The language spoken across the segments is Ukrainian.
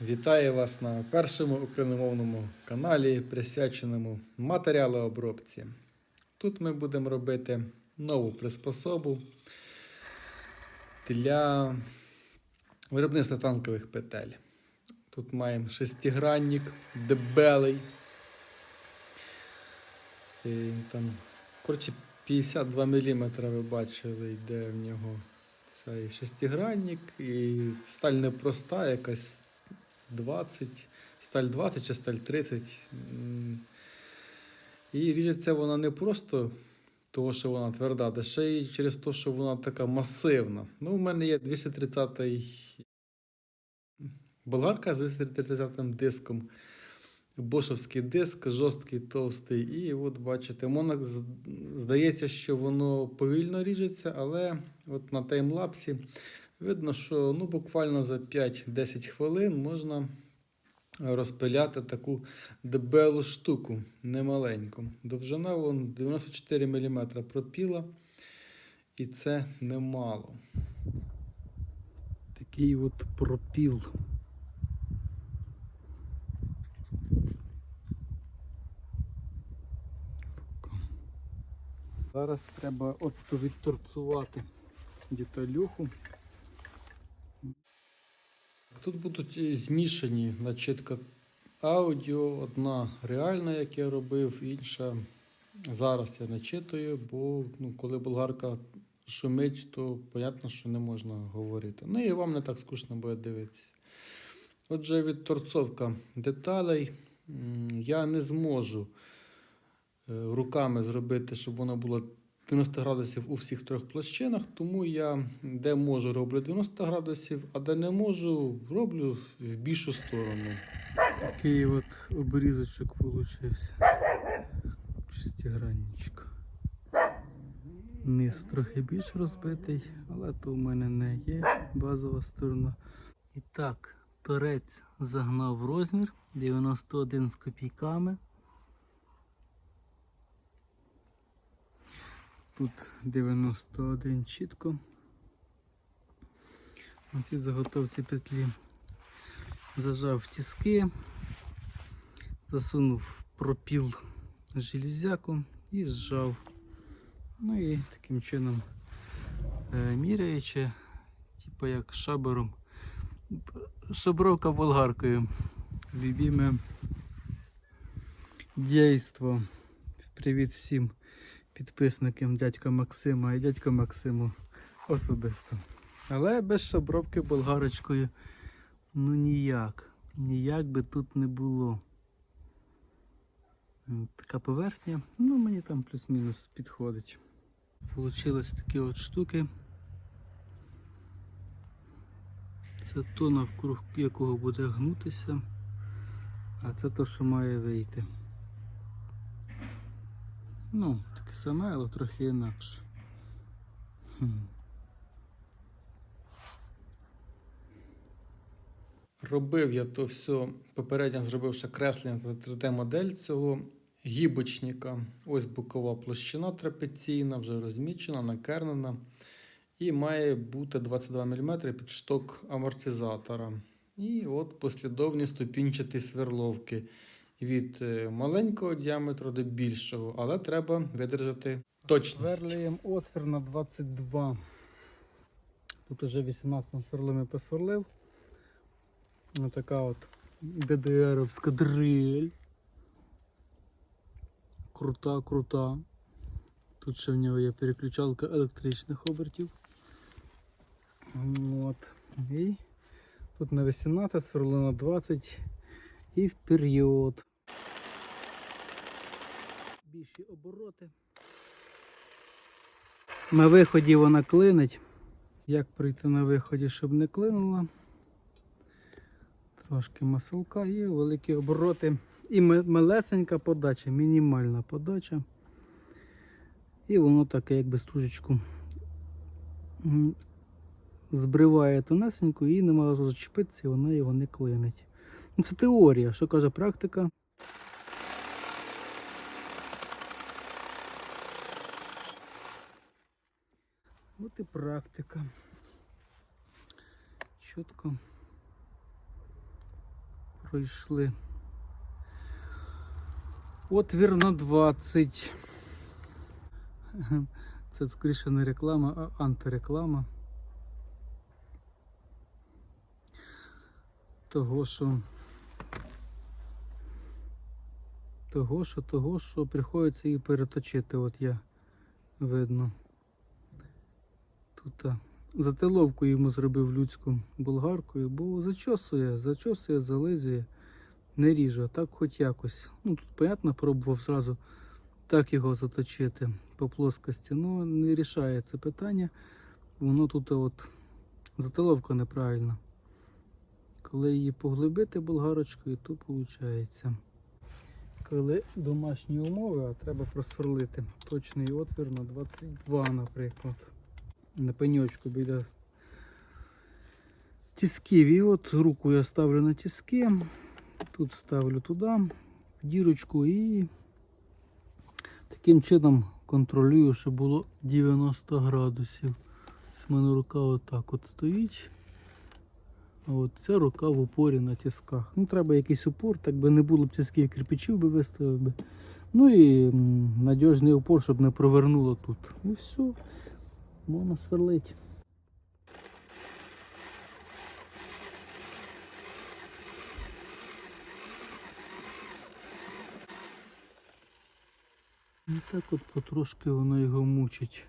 Вітаю вас на першому україномовному каналі, присвяченому матеріалообробці. Тут ми будемо робити нову приспособу для виробництва танкових петель. Тут маємо шестигранник, дебелий. І там, коротше, 52 мм ви бачили, йде в нього цей шестигранник. І сталь непроста, якась 20, сталь 20 чи сталь 30. І ріжеться вона не просто того, що вона тверда, а ще й через те, що вона така масивна. Ну, у мене є 230-й болгарка з 230 диском. Бошовський диск, жорсткий, товстий. І от бачите, воно здається, що воно повільно ріжеться, але от на таймлапсі видно, що ну, буквально за 5-10 хвилин можна розпиляти таку дебелу штуку, немаленьку. Довжина вон 94 мм пропіла, і це немало. Такий от пропіл. Зараз треба от відторцувати деталюху. Тут будуть е, змішані начитка аудіо, одна реальна, як я робив, інша зараз я начитую, бо ну, коли болгарка шумить, то понятно, що не можна говорити. Ну і вам не так скучно буде дивитися. Отже, відторцовка деталей. Я не зможу е, руками зробити, щоб воно було 90 градусів у всіх трьох площинах, тому я де можу роблю 90 градусів, а де не можу, роблю в більшу сторону. Такий от обрізочок получився. Шестигранничок. Низ трохи більш розбитий, але то у мене не є базова сторона. І так, торець загнав розмір 91 з копійками. Тут 91 чітко. Цій заготовці петлі зажав тіски, засунув пропіл железяку і зжав. Ну і таким чином е, міряючи, типу як шабером, шабровка болгаркою. Любіме дійство. Привіт всім підписникам дядька Максима і дядька Максиму особисто. Але без шабровки болгарочкою ну ніяк. Ніяк би тут не було. Така поверхня, ну мені там плюс-мінус підходить. Получилось такі от штуки. Це то навкруг якого буде гнутися, а це то, що має вийти. Ну, таке саме, але трохи інакше. Робив я то все, попередньо зробив ще креслення та 3D-модель цього гібочника. Ось бокова площина трапеційна, вже розмічена, накернена. І має бути 22 мм під шток амортизатора. І от послідовні ступінчаті сверловки від е, маленького діаметру до більшого, але треба видержати точність. Сверлюємо отвір на 22. Тут уже 18 сверлами посверлив. Ось така от ДДРовська дрель. Крута, крута. Тут ще в нього є переключалка електричних обертів. От. І тут на 18, сверло на 20 і вперед. Більші обороти. На виході вона клинить. Як пройти на виході, щоб не клинула? Трошки маселка і великі обороти. І малесенька подача, мінімальна подача. І воно таке, якби стружечку збриває тонесенько і нема зачепитися, і вона його не клинить. Ну, Це теорія, що каже практика. І практика. Чітко пройшли. Отвір на 20. Це скоріше не реклама, а антиреклама. Того, що. Того, що, того, що приходиться її переточити, от я видно. Тут затиловку йому зробив людську болгаркою, бо зачосує, зачосує, зализує, не ріже, а так хоч якось. Ну тут, понятно, пробував зразу так його заточити по плоскості. Ну, не рішає це питання. Воно тут от затиловка неправильна. Коли її поглибити болгарочкою, то виходить. Коли домашні умови, а треба просверлити точний отвір на 22, наприклад. На пеньочку біля тисків. І от руку я ставлю на тиски. Тут ставлю туди, в дірочку і таким чином контролюю, щоб було 90 градусів. В мене рука отак от стоїть. А от ця рука в упорі на тисках. Ну, треба якийсь упор, так би не було б тисків, кирпичів би виставив би. Ну і надіжний упор, щоб не провернуло тут. І все, можна сверлити. І так от потрошки воно його мучить.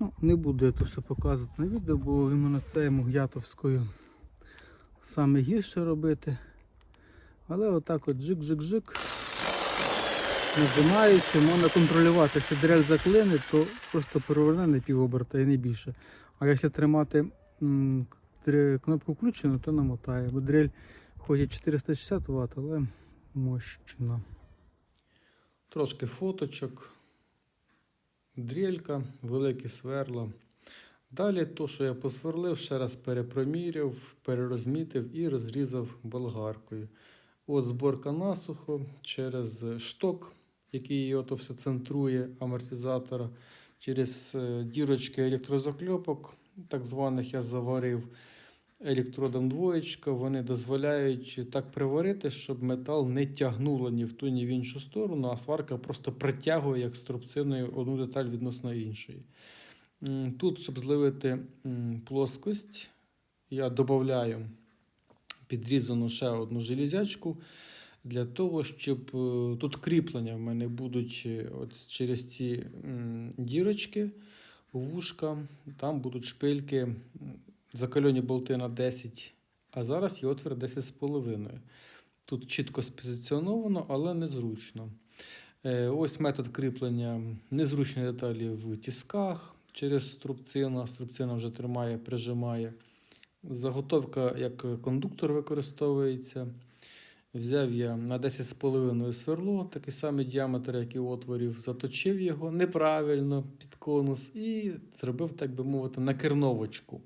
Ну, не буду я то все показувати на відео, бо іменно це йому гятовською саме гірше робити. Але отак от жик-жик-жик. Нажимаючи, можна контролювати, якщо дрель заклине, то просто переверне на півоберта і не більше. А якщо тримати кнопку включену, то намотає. Бо дрель ходить 460 Вт, але мощна. Трошки фоточок, дрелька, великі сверла. Далі то, що я посверлив, ще раз перепроміряв, перерозмітив і розрізав болгаркою. От зборка насухо через шток, який ото все центрує амортизатора, через е, дірочки електрозакльопок, так званих я заварив електродом двоєчка. Вони дозволяють так приварити, щоб метал не тягнуло ні в ту, ні в іншу сторону, а сварка просто притягує як струбциною одну деталь відносно іншої. Тут, щоб зливити плоскость, я додаю підрізану ще одну железячку для того, щоб е, тут кріплення в мене будуть е, от через ці дірочки, вушка, там будуть шпильки, закальоні болти на 10, а зараз є отвір 10,5. Тут чітко спозиціоновано, але незручно. Е, Ось метод кріплення незручні деталі в тісках через струбцину. Струбцина вже тримає, прижимає. Заготовка як кондуктор використовується. Взяв я на 10,5 сверло, такий самий діаметр, як і отворів, заточив його неправильно під конус і зробив, так би мовити, накерновочку.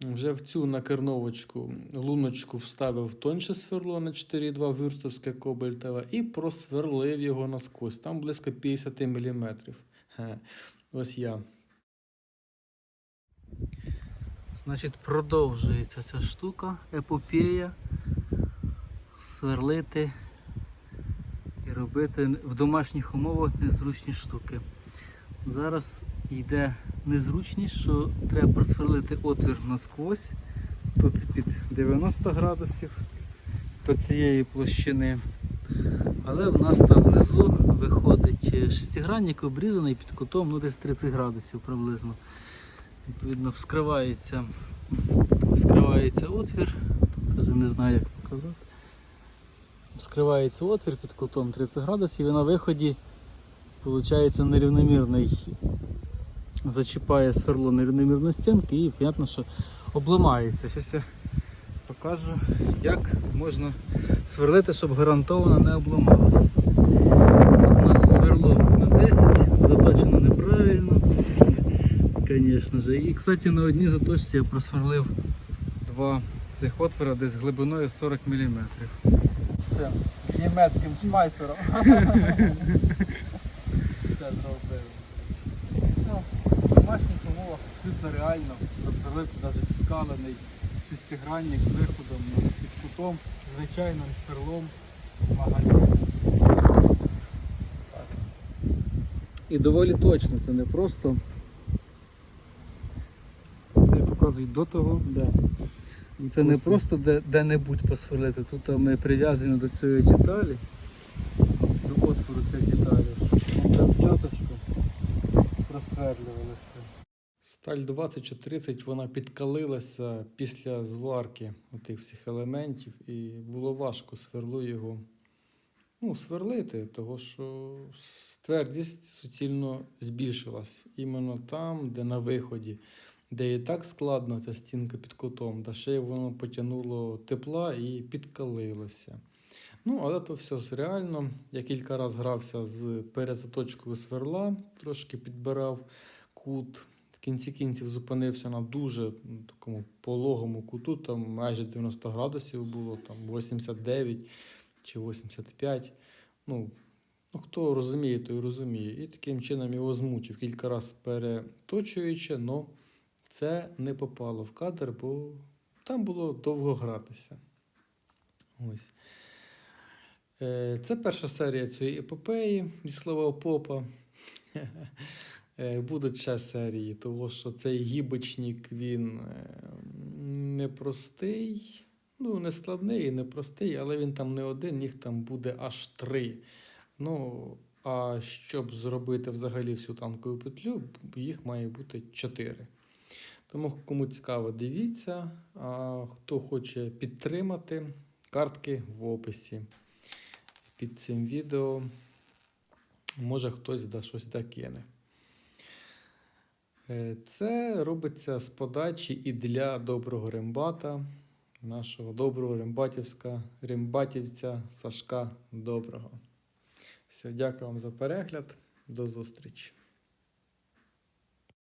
Вже в цю накерновочку луночку вставив тонше сверло на 4,2 вюрстовське кобальтове і просверлив його насквозь. Там близько 50 мм. Ось я. Значить, продовжується ця штука, епопея. Сверлити і робити в домашніх умовах незручні штуки. Зараз йде незручність, що треба просверлити отвір насквозь. Тут під 90 градусів до цієї площини. Але в нас там внизу виходить шестигранник обрізаний під кутом ну, десь 30 градусів приблизно. Відповідно, вскривається, вскривається отвір. Тут не знаю, як показати. Вскривається отвір під кутом 30 градусів і на виході виходить нерівномірний. Зачіпає сверло нерівномірну стінки і понятно, що обламається. Зараз я покажу, як можна сверлити, щоб гарантовано не обламалося. У нас сверло на 10, заточено неправильно. Звісно ж. І, кстати, на одній заточці я просверлив два цих отвора десь глибиною 40 мм. Все, з німецьким шмайсером. Все зробили. Все, в домашніх умовах абсолютно реально просверлити навіть підкалений шестигранник з виходом під кутом, звичайним сверлом з магазину. І доволі точно, це не просто. Це показують до того. Да. Це не просто де- де-небудь посверлити. Тут ми прив'язані до цієї деталі, до отвору цієї деталі, щоб чаточку просверлювалися. Сталь 20 чи 30 вона підкалилася після зварки тих всіх елементів, і було важко сверлу його ну, сверлити, того що твердість суцільно збільшилась. Іменно там, де на виході, де і так складно ця стінка під кутом, да ще й воно потягнуло тепла і підкалилося. Ну, але то все реально. Я кілька разів грався з перезаточкою сверла, трошки підбирав кут. В кінці кінців зупинився на дуже такому пологому куту, там майже 90 градусів було, там 89 чи 85. Ну, ну хто розуміє, той розуміє. І таким чином його змучив кілька разів переточуючи, але це не попало в кадр, бо там було довго гратися. Ось. Е, Це перша серія цієї епопеї зі слова попа. Е, Будуть ще серії, тому що цей гібочник він е, непростий, ну, не складний і непростий, але він там не один, їх там буде аж три. Ну, а щоб зробити взагалі всю танкову петлю, їх має бути чотири. Тому кому цікаво, дивіться. А хто хоче підтримати, картки в описі під цим відео. Може хтось да щось докине. Е, Це робиться з подачі і для доброго рембата, нашого доброго рембатівська, рембатівця Сашка Доброго. Все, дякую вам за перегляд. До зустрічі.